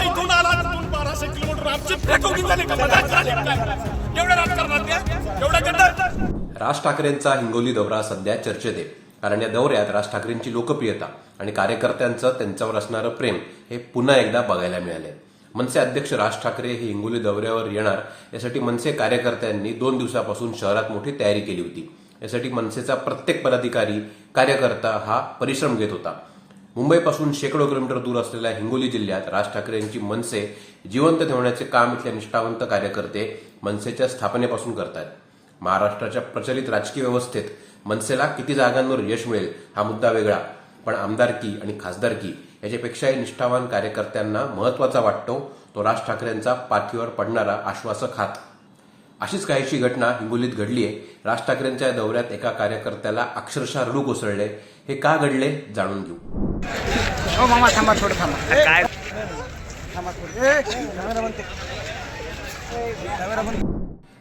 इथून आला इथून बाराशे किलोमीटर आमची फेकून झाली का मजाक झाली का काय? एवढं राजकारणात एवढ्या एवढं गद्दार राज ठाकरेंचा हिंगोली दौरा सध्या चर्चेत आहे कारण या दौऱ्यात राज ठाकरेंची लोकप्रियता आणि कार्यकर्त्यांचं त्यांच्यावर असणारं प्रेम हे पुन्हा एकदा बघायला मिळाले मनसे अध्यक्ष राज ठाकरे हे हिंगोली दौऱ्यावर येणार. यासाठी मनसे कार्यकर्त्यांनी दोन दिवसापासून शहरात मोठी तयारी केली होती. यासाठी मनसेचा प्रत्येक पदाधिकारी कार्यकर्ता हा परिश्रम घेत होता. मुंबईपासून शेकडो किलोमीटर दूर असलेल्या हिंगोली जिल्ह्यात राज ठाकरे यांची मनसे जिवंत ठेवण्याचे काम इथले निष्ठावंत कार्यकर्ते मनसेच्या स्थापनेपासून करतात महाराष्ट्राच्या प्रचलित राजकीय व्यवस्थेत मनसेला किती जागांवर यश मिळेल हा मुद्दा वेगळा. पण आमदारकी आणि खासदारकी याच्यापेक्षाही निष्ठावान कार्यकर्त्यांना महत्त्वाचा वाटतो तो राज ठाकरेंचा पाठीवर पडणारा आश्वासक हात. अशीच काहीशी घटना हिंगोलीत घडली आहे राज ठाकरेंच्या या दौऱ्यात एका कार्यकर्त्याला अक्षरशः रडू कोसळले. हे का घडले जाणून घेऊ. हो मामा थांबा थोडं थांबा. काय?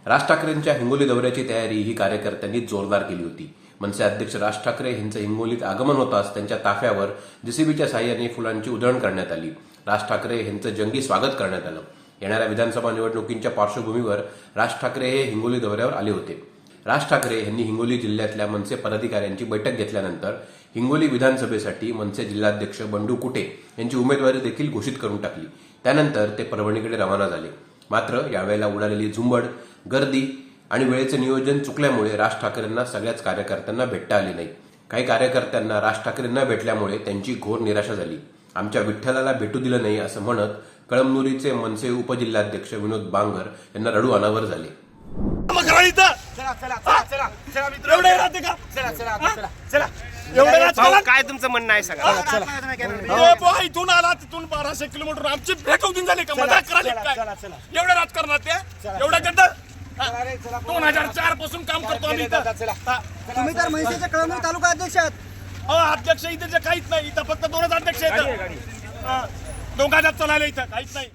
राज ठाकरेंच्या हिंगोली दौऱ्याची तयारी ही कार्यकर्त्यांनी जोरदार केली होती. मनसे अध्यक्ष राज ठाकरे यांचं हिंगोलीत आगमन होताच त्यांच्या ताफ्यावर जेसीबीच्या साह्याने फुलांची उधळण करण्यात आली. राज ठाकरे यांचं जंगी स्वागत करण्यात आलं. येणाऱ्या विधानसभा निवडणुकींच्या पार्श्वभूमीवर राज ठाकरे हे हिंगोली दौऱ्यावर आले होते. राज ठाकरे यांनी हिंगोली जिल्ह्यातल्या मनसे पदाधिकाऱ्यांची बैठक घेतल्यानंतर हिंगोली विधानसभेसाठी मनसे जिल्हाध्यक्ष बंडू कुटे यांची उमेदवारी देखील घोषित करून टाकली. त्यानंतर ते परभणीकडे रवाना झाले. मात्र यावेळेला उडालेली झुंबड गर्दी आणि वेळेचं नियोजन चुकल्यामुळे राज ठाकरेंना सगळ्याच कार्यकर्त्यांना भेटता आले नाही. काही कार्यकर्त्यांना राज ठाकरे न भेटल्यामुळे त्यांची घोर निराशा झाली. आमच्या विठ्ठलाला भेटू दिलं नाही असं म्हणत कळमनुरीचे मनसे उपजिल्हाध्यक्ष विनोद बांगर यांना रडू अनावर झाले. मग करा इथं. चला चला चला चला चला मित्र. एवढे राहते का? चला चला? चला चला. एवढं भाऊ राजकारण काय तुमचं म्हणणं आहे सांगा. ए, बुवा, इथून आला तिथून बाराशे किलोमीटर. आमची फेकून झाली का? मजाक करायला चला, काय? चला, चला. एवढं राजकारणात ते? एवढं दोन हजार चारपासून काम करतो आम्ही. हा. तुम्ही तर म्हैसेचे कळमनुरी तालुका अध्यक्ष आहात. अहो, अध्यक्ष इथे जे काहीच नाही इथं फक्त दोनच अध्यक्ष आहेत. हा. दोघांच्यात चालायला इथं काहीच नाही.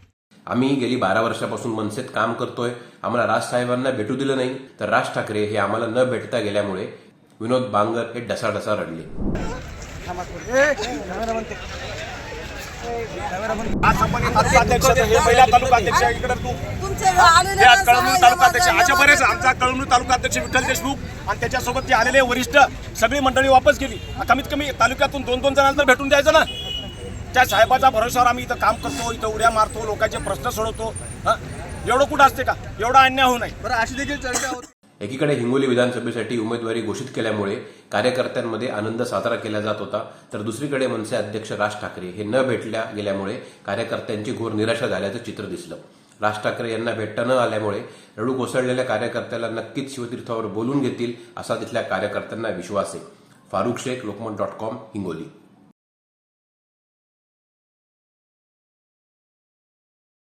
आम्ही गेली बारा वर्षापासून मनसेत काम करतोय. आम्हाला राजसाहेबांना भेटू दिलं नाही तर राज ठाकरे हे आम्हाला न भेटता गेल्यामुळे विनोद बांगर हे डसाडसा रडले. आज आपण तालुका अध्यक्ष हे पहिला तालुका अध्यक्ष आहे. इकडे तू. तुमचे आलेले आज कळमनुरी सहाय्यक तालुका अध्यक्ष. अध्यक्ष अशा बरेच आमचा कळमनुरी तालुका अध्यक्ष विठ्ठल देशमुख आणि त्याच्यासोबत जे आलेले वरिष्ठ सगळी मंडळी वापस गेली. कमीत कमी तालुक्यातून दोन दोन जणांना तर भेटून द्यायचं ना. त्या साहेबाच्या भरोशावर आम्ही इथं काम करतो इथं उड्या मारतो लोकांचे प्रश्न सोडवतो. हं? एवढं कुठं असते का? एवढा अन्याय होऊ नये. बरं अशी देखील चर्चा होती एकीकडे हिंगोली विधानसभेसाठी उमेदवारी घोषित केल्यामुळे कार्यकर्त्यांमध्ये आनंद साजरा केला जात होता तर दुसरीकडे मनसे अध्यक्ष राज ठाकरे हे न भेटल्या गेल्यामुळे कार्यकर्त्यांची घोर निराशा झाल्याचं चित्र दिसलं. राज ठाकरे यांना भेटता न आल्यामुळे रडू कोसळलेल्या कार्यकर्त्याला नक्कीच शिवतीर्थावर बोलून घेतील असा तिथल्या कार्यकर्त्यांना विश्वास आहे. Farukh Shaikh Lokmat dot com Hingoli.